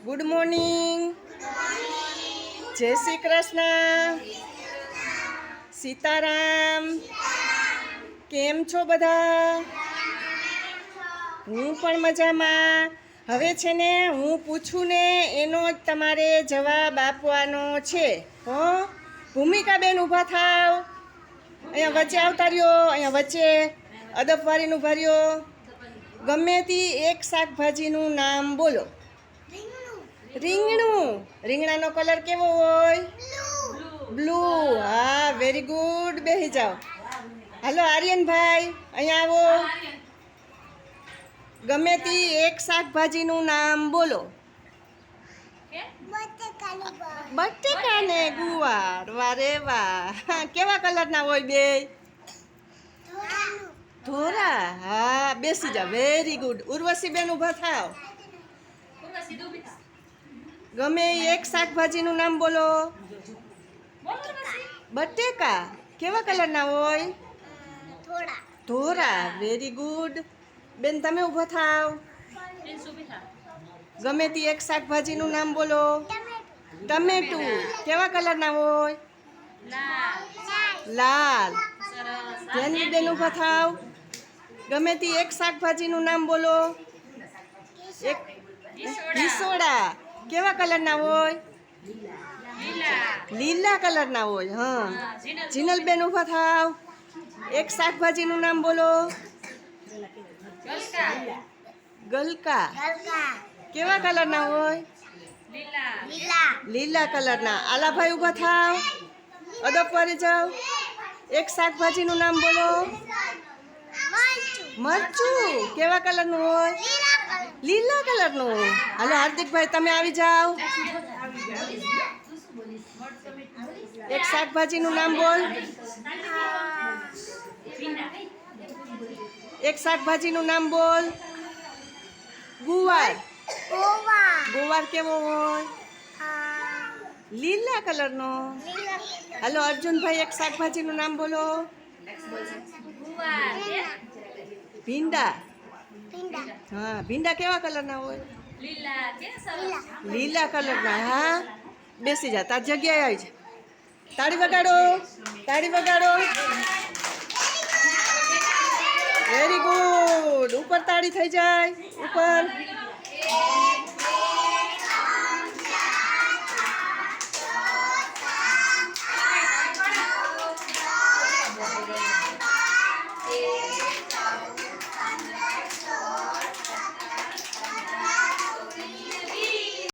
Good morning જય શ્રી કૃષ્ણ સીતારામ કેમ છો બધા હું પણ મજામાં હવે છે ને હું પૂછું ને એનો જ તમારે જવાબ આપવાનો છે હો ભૂમિકાબેન ઊભા થાવ. અહીંયા વચ્ચે આવતા રહ્યો અહીંયા વચ્ચે અદબવારીનું ભર્યો ગમે તે એક શાકભાજીનું નામ બોલો. રીંગણું. રીંગણાનો કલર કેવો હોય? બ્લુ હા વેરી ગુડ બેસી જાઓ. હાલો, આર્યનભાઈ, અહીંયા આવો. ગમે તે એક શાકભાજીનું નામ બોલો. બટેકા ને ગુવાર. વારે વાહ કેવા કલરના હોય બે? ધોરા. હા, બેસી જા વેરી ગુડ ઉર્વશી બેન ઊભા થાવ ગમે એક શાકભાજીનું નામ બોલો. બટેકા. કેવા કલરના હોય? ધોરા. વેરી ગુડ બેન તમે ઊભો થાવ. ગમે તે એક શાકભાજીનું નામ બોલો. ટમેટું કેવા કલરના હોય? લાલ. ધ્યાની બેન ઊભા થાવ. ગમે તે એક શાકભાજીનું નામ બોલો. એક હિસોડા કેવા કલરના હોય? લીલા. કલરના હોય હા. જીનલબેન ઊભા થાવ. એક શાકભાજીનું નામ બોલો. ગલકા. કેવા કલરના હોય? લીલા. કલરના. આલાભાઈ ઊભા થાવ. અદબ પર જાઓ એક શાકભાજીનું નામ બોલો. મરચું. કેવા કલરનું હોય? લીલા કલરનું. હાલો, હાર્દિકભાઈ, તમે આવી જાઓ. એક શાકભાજીનું નામ બોલ. એક શાકભાજીનું નામ બોલ. ગુવાર. ગુવાર કેવો હોય? લીલા કલરનો. હાલો, અર્જુનભાઈ, એક શાકભાજીનું નામ બોલો. ભીંડા. હા ભીંડા કેવા કલરના હોય? લીલા કલરના હા? બેસી જા તાર જગ્યાએ આવી જા. તાળી વગાડો તાળી વગાડો. વેરી ગુડ ઉપર તાળી થઈ જાય. ઉપર.